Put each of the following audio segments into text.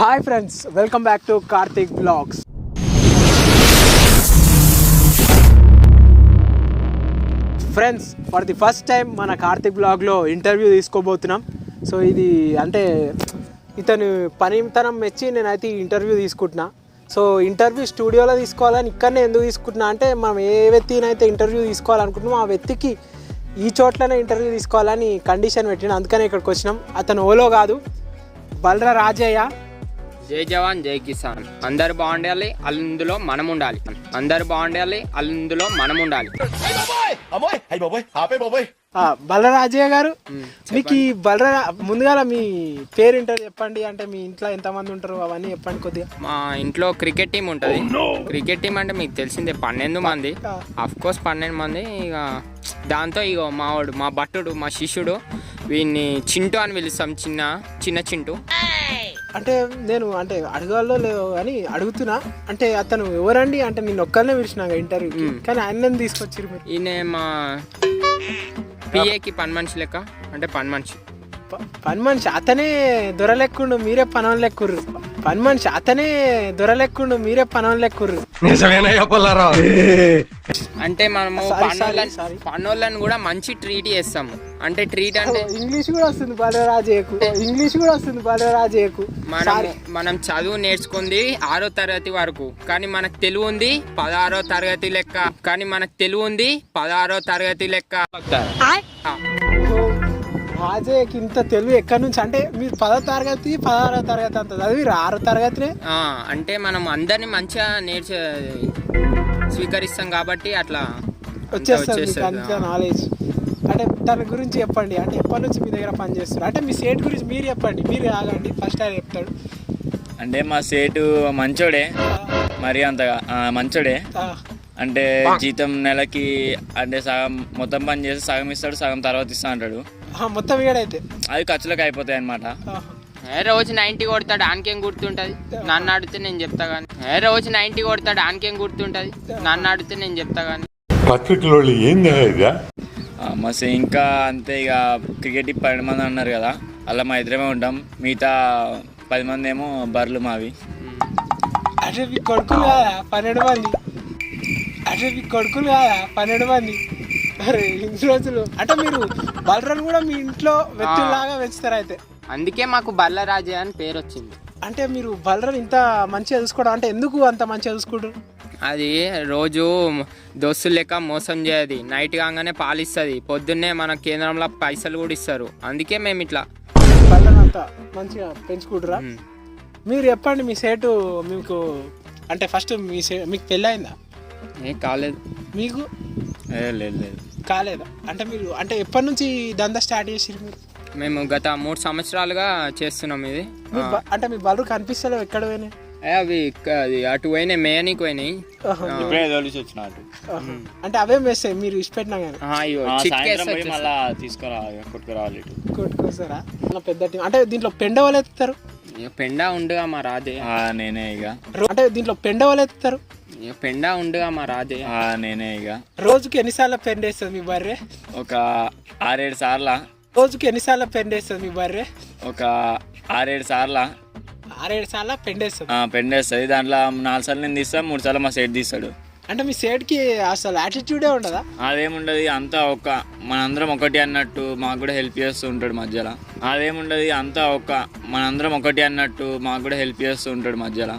Hi friends welcome back to Karthik blogs friends for the first time మన కార్తిక్ బ్లాగ్లో interview తీసుకోబోతున్నాం. So ఇది అంటే ఇతను పనితనం మెచ్చి నేనైతే ఇంటర్వ్యూ తీసుకుంటున్నా. సో ఇంటర్వ్యూ స్టూడియోలో తీసుకోవాలని ఇక్కడనే ఎందుకు తీసుకుంటున్నా అంటే మనం ఏ వ్యక్తినైతే ఇంటర్వ్యూ తీసుకోవాలనుకుంటున్నామో ఆ వ్యక్తికి ఈ చోట్లనే ఇంటర్వ్యూ తీసుకోవాలని కండిషన్ పెట్టిన. అందుకనే ఇక్కడికి వచ్చినాం. అతను ఓలో కాదు బలరా రాజయ్య. జై జవాన్ జై కిసాన్. అందరు బాగుండాలి అందులో మనం ఉండాలి అందరు బాగుండాలి అందులో మనం ఉండాలి బలరాజయ్య గారు మీకు ఈ బలర ముందుగా మీ పేరు ఏంటో చెప్పండి. అంటే మీ ఇంట్లో ఎంతమంది ఉంటారు అవన్నీ చెప్పండి కొద్దిగా. మా ఇంట్లో క్రికెట్ టీం ఉంటుంది. క్రికెట్ టీం అంటే మీకు తెలిసిందే పన్నెండు మంది. అఫ్ కోర్స్ పన్నెండు మంది ఇక దాంతో ఇక మావాడు మా భట్టుడు మా శిష్యుడు వీడిని చింటూ అని పిలుస్తాం చిన్న చిన్న చింటూ. అంటే నేను అంటే అడగాలో లేదో అని అడుగుతున్నా. అంటే అతను ఎవరండి? అంటే నేను ఒక్కరినే పిలిచినా ఇంటర్వ్యూకి. కానీ ఆయన తీసుకొచ్చారు మీరు? ఈయన మా పిఏకి పని మనిషి లెక్క. అంటే పని మనిషి. ప- పని మనిషి అతనే దొరలెక్కుండు మీరే పనవని లెక్కుర్రు. పని మనిషి అతనే దొరలెక్కుండు మీరే పనవని లెక్కుర్రు. నిజమేనయ్యా పుల్లారావు. అంటే మనము. పనోళ్ళని కూడా మంచి ట్రీట్ చేస్తాము. అంటే ట్రీట్ అంటే ఇంగ్లీష్ కూడా వస్తుంది బలరాజయ్యకు. ఇంగ్లీష్ కూడా వస్తుంది బలరాజయ్యకు. మనం మనం చదువు నేర్చుకుంది ఆరో తరగతి వరకు. కానీ మనకు తెలుగు ఉంది పదహారో తరగతి లెక్క. కానీ మనకు తెలుగు ఉంది పదహారో తరగతి లెక్క. ఆ, రాజయ్యకి ఇంత తెలుగు ఎక్కడి నుంచి? అంటే మీరు పదో తరగతి పదహారో తరగతి అంత చదివి ఆరో తరగతినే? అంటే మనం అందరిని మంచిగా నేర్చ స్వీకరిస్తాం కాబట్టి అట్లా వచ్చేస్తుంది నాలెడ్జ్ అంటే తన గురించి చెప్పండి. అంటే ఎప్పటి నుంచి మీ దగ్గర పని చేస్తారు అంటే మీ సేట్ గురించి మీరు చెప్పండి. మీరు ఆగండి. ఫస్ట్ ఆయన చెప్తాడు. అంటే మా సేటు మంచోడే. మరి అంతగా మంచోడే. అంటే జీతం నెలకి అంటే సగం మొత్తం పని చేసి సగం ఇస్తాడు సగం తర్వాత ఇస్తా అంటాడు. ఆ, మొత్తం అది ఖర్చులకు అయిపోతాయి అనమాట. ఏ రోజు నైన్టీ కొడతాడు ఆనకేం గుర్తుంటది? నన్ను అడిగితే నేను చెప్తా కానీ ఏ రోజు నైన్టీ కొడతాడు ఆనకేం గుర్తుంటది? నన్ను అడిగితే నేను చెప్తా కానీ పత్రికలో సే ఇంకా? అంతే ఇక క్రికెట్ పన్నెండు మంది అన్నారు కదా అలా మా ఇద్దరమే ఉంటాం. మిగతా పది మంది ఏమో బర్రెలు మావి. పన్నెండు మంది. అంటే మీ కొడుకులు కాదా? పన్నెండు మంది. ఇన్ని రోజులు. అంటే మీరు బలరన్ కూడా మీ ఇంట్లో వ్యక్తుల్లాగా పెంచుతారు అయితే. అందుకే మాకు బల్లరాజే అని పేరు వచ్చింది. అంటే మీరు బలరన్ ఇంత మంచిగా చూసుకోవడం అంటే ఎందుకు అంత మంచిగా చూసుకుంటారు? అది రోజు దోస్తులు లెక్క మోసం చేయది. నైట్ కాగానే పాలిస్తుంది. పొద్దున్నే మన కేంద్రంలో పైసలు కూడా ఇస్తారు. అందుకే మేము ఇట్లా. బలరన్ అంత మంచిగా పెంచుకుంటారా. మీరు చెప్పండి మీ సేటు మీకు అంటే ఫస్ట్ మీ సే మీకు పెళ్ళయిందా? ఏం కాలేదు. మీకు? ఏ, లేదు లేదు. కాలేదా? అంటే మీరు అంటే ఎప్పటి నుంచి దందా స్టార్ట్ చేసిరు మీరు? మేము గత మూడు సంవత్సరాలుగా చేస్తున్నాం ఇది. మీ బ- అంటే మీ బలరు కనిపిస్తలేవు ఎక్కడ పోయినాయి? ఏ, అవి ఇక్క- అది అటు పోయినాయి మేయనికి పోయినాయి. ఆహా. ఇప్పుడే తోలిసి వచ్చిన అటు. ఆహా. అంటే అవే మెస్తాయి మీరు ఇష్టపెట్టినా కానీ. ఆ, ఇగో ఆ, చిటికేస్తే సాయంత్రం పోయి వచ్చేస్తాయి. మళ్ళా తీసుకురావాలి కొట్టుకురావాలి ఇటు. కొట్టుకోసారా అలా పెద్ద టీం. అంటే దీంట్లో పెండ వాళ్ళు ఎత్తుతారు? ఇక పెండా ఉండుగా మా రాదే ఆ, నేనే ఇక అంటే దీంట్లో పెండ వాళ్ళు ఎత్తుతారు? పెండా ఉండుగా మా రాదే ఆ, నేనే ఇక. రోజుకి ఎన్నిసార్లు పెండ వేస్తుంది మీ బర్రె? ఒక ఆరేడు సార్ల. రోజుకి ఎన్నిసార్లు పెండ వేస్తుంది మీ బర్రె? ఒక ఆరేడు సార్ల. ఆరేడు సార్లు పెండ వేస్తుంది. పెండేస్తుంది దాంట్లో నాలుగు సార్లు నేను తీస్తాను మూడు సార్లు మా సైడ్ తీస్తాడు. అంటే మీ సేట్కి అసలు యాటిట్యూడే ఉండదా? అదేముండదు అంతా ఒక మనందరం ఒకటి అన్నట్టు మాకు కూడా హెల్ప్ చేస్తూ ఉంటాడు మధ్యలో. అదేముండదు అంతా ఒక మనందరం ఒకటి అన్నట్టు మాకు కూడా హెల్ప్ చేస్తూ ఉంటాడు మధ్యలో.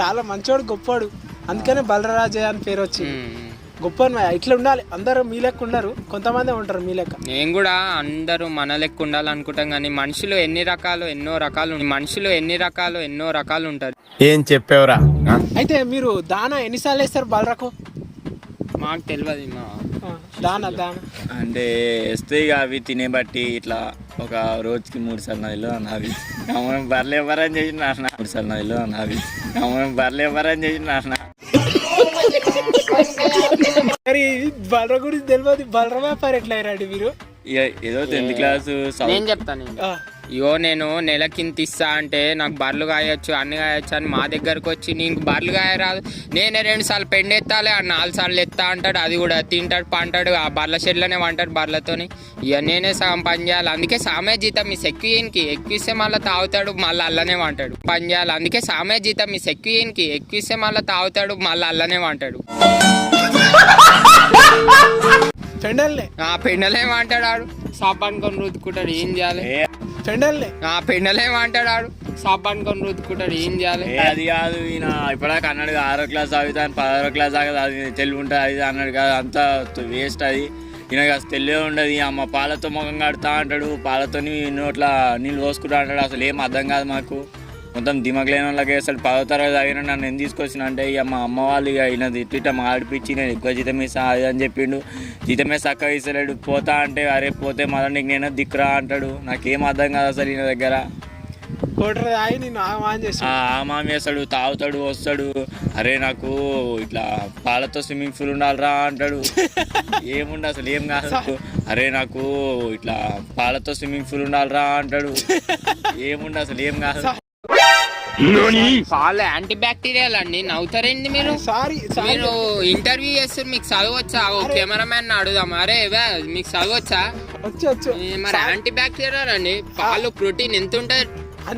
చాలా మంచోడు గొప్పోడు. అందుకనే బలరాజయ్య అని పేరు వచ్చింది. ఉమ్. గొప్ప ఇట్లా ఉండాలి. అందరూ మీ లెక్క ఉండరు. కొంతమంది ఉంటారు మీ లెక్క. నేను కూడా అందరూ మన లెక్క ఉండాలనుకుంటాం కానీ మనుషులు ఎన్ని రకాలు ఎన్నో రకాలు మనుషులు ఎన్ని రకాలు ఎన్నో రకాలు ఉంటారు. ఏం చెప్పావురా? అయితే మీరు దానా ఎన్నిసార్లు వేస్తారు బలరకు? మాకు తెలియదు దానా దానా. అంటే వేస్తే ఇక అవి తినే బట్టి ఇట్లా ఒక రోజుకి మూడు సార్లు నదిలో అన్నవి. అవును బర్రెలు ఎవరని చేసిన నాన్న మూడు సార్లు నదిలో అన్నవి. అవును బర్రెలు ఎవరని చేసిన నాన్న మరి బలర గురించి తెలియదు బలర వ్యాపారం ఎట్లా అయ్యారండి మీరు ఏదో టెన్త్ క్లాస్ నేను చెప్తాను నేను. ఆ, ఇగో నేను నెలకింత ఇస్తా అంటే నాకు బర్రెలు కాయొచ్చు అన్ని కాయొచ్చు అని మా దగ్గరకు వచ్చి నీకు బర్రెలు కాయరాదు నేనే రెండు సార్లు పెండెత్తాలి ఆ నాలుగు సార్లు ఎత్తా అంటాడు అది కూడా తింటాడు పంటాడు ఆ బర్రెల షెడ్లోనే వంటాడు బర్రెలతోని. ఇక నేనే సగం పని చేయాలి. అందుకే సామే జీతం మీ సెక్యూయన్కి ఎక్కువిస్తే మళ్ళీ తాగుతాడు మళ్ళీ అల్లనే వంటాడు పని చేయాలి. అందుకే సామే జీతం మీ సెక్యూయన్కి ఎక్కువిస్తే మళ్ళీ తాగుతాడు మళ్ళీ అల్లనే వంటాడు పెండల్నే? ఆ పెండలేమంటాడు ఆడు. సాపానుకొని రుద్దుకుంటాడు ఏం చేయాలి? పెండల్నే ఆ పెండలేమంటాడు ఆడు? సాపానుకొని రుద్దుకుంటాడు ఏం చేయాలి? ఏ అది కాదు ఈయన ఇప్పటిదాకా అన్నాడు కదా, ఆరో క్లాస్ చదువుతాను పదహారో క్లాస్ దాకా చదివి తెలివి ఉంటుంది అది అన్నాడు కదా అంతా వేస్ట్ అది. ఈయన అసలు తెలివే ఉండదు అమ్మ పాలతో ముఖం కడతా అంటాడు పాలతో నోట్ల నీళ్ళు పోసుకుంటా అంటాడు అసలు ఏం అర్థం కాదు మాకు. మొత్తం దిమాగ్ లేని వాళ్ళకి అసలు పదో తరగతి చదివిన నన్ను ఎందుకు తీసుకొచ్చిన అంటే ఇక మా అమ్మ వాళ్ళు ఇక ఈయన తిట్టిట మాడిపించి నేను ఎక్కువ జీతం ఇస్తా అది అని చెప్పిండు. జీతమే చక్కగా ఇస్తలేడు పోతా అంటే అరే పోతే మళ్ళీ నీకు నేను దిక్కురా అంటాడు. నాకేం అర్థం కాదు అసలు ఈయన దగ్గర. మామి వేస్తాడు తాగుతాడు వస్తాడు. అరే నాకు ఇట్లా పాలతో స్విమ్మింగ్ పూల్ ఉండాలిరా అంటాడు. ఏముండ అసలు ఏం కాదు అరే నాకు ఇట్లా పాలతో స్విమ్మింగ్ పూల్ ఉండాలిరా అంటాడు. ఏముండ అసలు ఏం కాదు. పాలు యాంటీ బ్యాక్టీరియల్ అండి. నవ్వుతారేంటి మీరు? Sorry sorry. మీరు ఇంటర్వ్యూ చేస్తారు మీకు చదవచ్చా? ఓ కెమెరామ్యాన్ అడుగుదాం. అరే మీకు చదవచ్చా? మరి యాంటీ బ్యాక్టీరియల్ అండి. పాలు ప్రోటీన్ ఎంత ఉంటుంది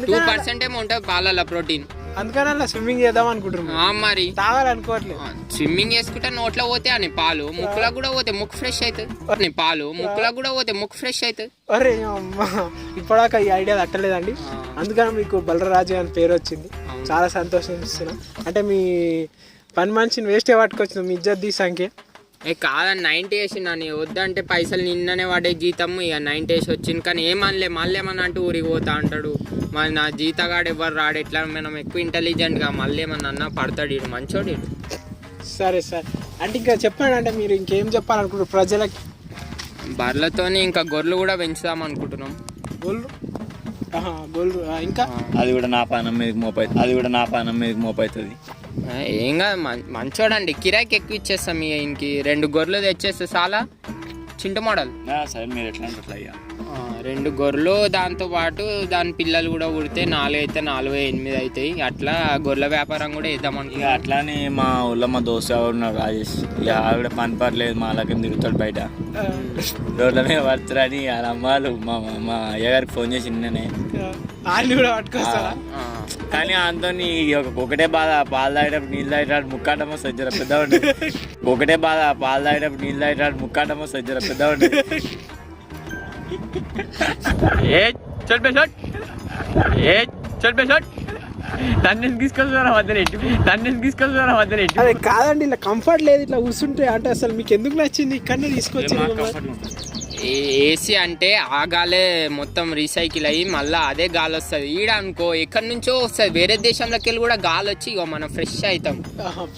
టూ పర్సెంట్ ఏమో ఉంటుంది పాలలో ప్రోటీన్. అందుకని అలా స్విమ్మింగ్ చేద్దాం అనుకుంటున్నాం ఆ, మరి. తాగాలనుకోవట్లేదు. స్విమ్మింగ్ చేసుకుంటే నోట్లో పోతే అని పాలు ముక్కులకు కూడా పోతే ముక్కు ఫ్రెష్ అవుతుంది. పాలు ముక్కులకు కూడా పోతే ముక్కు ఫ్రెష్ అవుతుంది. అరే అమ్మ ఇప్పటిదాకా ఈ ఐడియా తట్టలేదండి. అందుకని మీకు బలరాజు అని పేరు వచ్చింది. చాలా సంతోషిస్తున్నా. అంటే మీ పని మనిషిని వేస్టే పట్టుకొచ్చిన మీ ఇజ్జత్ సంఖ్య ఏ కాదని నైన్టీ వేసి నన్ను వద్దంటే పైసలు నిన్ననే పడే జీతం ఇక నైన్టీ వేసి వచ్చింది. కానీ ఏమనలే మళ్ళీ ఏమన్నా అంటే ఊరికి పోతా అంటాడు. మరి నా జీతగాడు ఎవరు రాడు ఎట్లా? మనం ఎక్కువ ఇంటెలిజెంట్గా మళ్ళీ ఏమన్నా అన్నా పడతాడు ఇడు మంచోడు ఈడు. సరే సరే. అంటే ఇంకా చెప్పండి అంటే మీరు ఇంకేం చెప్పాలనుకుంటారు ప్రజలకి? బర్రెలతోని ఇంకా గొర్రెలు కూడా పెంచుదాం అనుకుంటున్నాం. గోల్రు ఆ, ఇంకా? అది కూడా నా పానం మీదకి మోపవుతుంది అది కూడా నా పానం మీదకి మోపవుతుంది ఆ, ఏం కాదు మం- మంచోడండి. కిరాయికి ఎక్కువ ఇచ్చేస్తాం ఇక ఇంకి రెండు గొర్రెలు తెచ్చేస్తే చాలా చింటు మోడల్. సరే మీరు ఎట్లా అంటే అట్లా అయ్యా. ఆ, రెండు గొర్రెలు దాంతో పాటు దాని పిల్లలు కూడా పుడితే నాలుగు అయితే నాలుగు ఎనిమిది అవుతాయి. అట్లా గొర్రెల వ్యాపారం కూడా వేద్దాం ఇక అనుకుంటున్నాం. అట్లానే మా ఊళ్ళో మా దోస్తు ఉన్నారు రాజేష్. ఇక ఆవిడ పని పర్లేదు మా లగ్గం తిరుగుతాడు బయట. రోడ్ల మీద పడుతురని వాళ్ళ అమ్మాలు మా మా అయ్యగారికి ఫోన్ చేసి నిన్ననే. వాళ్ళు కూడా పట్టుకొస్తారా? కానీ అంతని ఒకటే బాధ పాలు తాగేటప్పుడు నీళ్ళు తాగేటప్పుడు ముక్కాటమో సజ్జర పెద్ద ఒకటే బాధ పాలు తాగేటప్పుడు నీళ్ళు తాగేటప్పుడు ముక్కాటమో సజ్జర పెద్ద ఏ చల్ బే షట్ ఏ చల్ బే షట్ నన్ను తీసుకొస్తున్నారా వద్దనే నన్ను తీసుకొస్తున్నారా వద్దనే అదే కాదండి ఇలా కంఫర్ట్ లేదు ఇట్లా కూర్చుంటే అంటే అసలు మీకు ఎందుకు నచ్చింది? ఇక్కడనే తీసుకొచ్చి ఏసీ అంటే ఆ గాలే మొత్తం రీసైకిల్ అయ్యి మళ్ళీ అదే గాలి వస్తుంది. ఈడ అనుకో ఎక్కడి నుంచో వస్తుంది. వేరే దేశంలోకి వెళ్ళి కూడా గాలి వచ్చి ఇగో మనం ఫ్రెష్ అవుతాం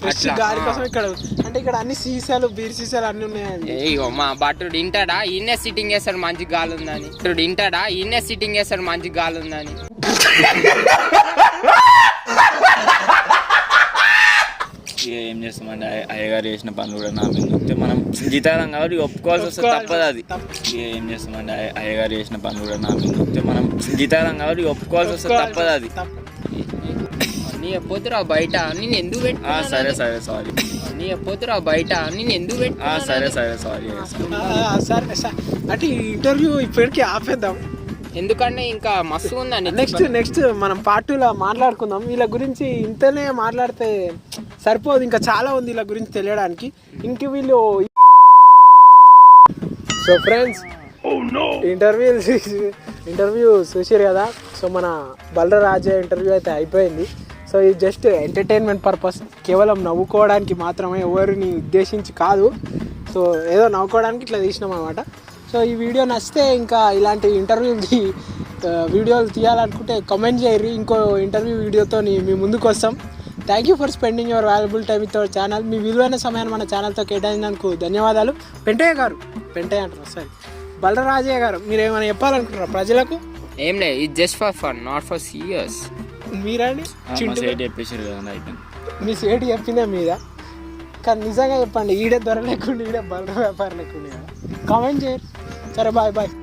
ఫ్రెష్ గాలి. కోసం ఇక్కడ అంటే ఇక్కడ అన్ని సీసాలు బీర్ సీసాలు అన్ని ఉన్నాయండి. ఇగో మా బట్టుడు ఇంటాడా? ఈయనే సిట్టింగ్ చేస్తాడు మంచి గాలి ఉందని. బట్టుడు ఇంటాడా? ఈయనే సిట్టింగ్ చేస్తాడు మంచి గాలి ఉందని. ఇక ఏం చేస్తామండి అయ్య- అయ్యగారు చేసిన పనులు కూడా నా మీద వస్తే మనం జీతాలం కాబట్టి ఒప్పుకోవాల్సి వస్తే తప్పదు అది. ఇక ఏం చేస్తామండి అయ్య- అయ్యగారు చేసిన పనులు కూడా నా మీద వస్తే మనం జీతాలం కాబట్టి ఒప్పుకోవాల్సి వస్తే తప్పదు అది. నీ ఎప్పొద్దురా బయట. నేను ఎందుకు ఆ, పెట్టుకున్నా సరే సరే సారీ నీ ఎప్పొద్దురా బయట. నేను ఎందుకు ఆ, పెట్టుకున్నా సరే సరే సారీ. అంటే ఇంటర్వ్యూ ఇప్పటికీ ఆపేద్దాం. ఎందుకంటే ఇంకా మస్తు ఉందండి. నెక్స్ట్ నెక్స్ట్ మనం పార్ట్ టూలో మాట్లాడుకుందాం. వీళ్ళ గురించి ఇంతనే మాట్లాడితే సరిపోదు. ఇంకా చాలా ఉంది వీళ్ళ గురించి తెలియడానికి. ఇంక వీళ్ళు సో ఫ్రెండ్స్ ఇంటర్వ్యూ ఇంటర్వ్యూ చూసారు కదా? సో మన బలరాజే ఇంటర్వ్యూ అయితే అయిపోయింది. సో ఇది జస్ట్ ఎంటర్టైన్మెంట్ పర్పస్ కేవలం నవ్వుకోవడానికి మాత్రమే ఎవరిని ఉద్దేశించి కాదు. సో ఏదో నవ్వుకోవడానికి ఇట్లా తీసినాం అనమాట సో ఈ వీడియో నచ్చితే ఇంకా ఇలాంటి ఇంటర్వ్యూలు వీడియోలు తీయాలనుకుంటే కమెంట్ చేయరు ఇంకో ఇంటర్వ్యూ వీడియోతో మీ ముందుకు వస్తాం. Thank you for spending your valuable time with our channel మీ విలువైన సమయాన్ని మన ఛానల్తో కేటాయించినందుకు ధన్యవాదాలు. పెంటయ్య గారు పెంటయ్య అంటారు సారీ బలరాజయ్య గారు మీరు ఏమైనా చెప్పాలనుకుంటారా ప్రజలకు? ఏం లేదు ఇది just for fun not for serious మీరండి? చెప్పేసారు కదా మీ సేటు చెప్పిందే మీద కానీ నిజంగా చెప్పండి ఈడే దొర లేకుండా ఈడే బలర వ్యాపారం లేకుండా కామెంట్ చేయరు ಸರಿ ಬಾಯ್ ಬಾಯ್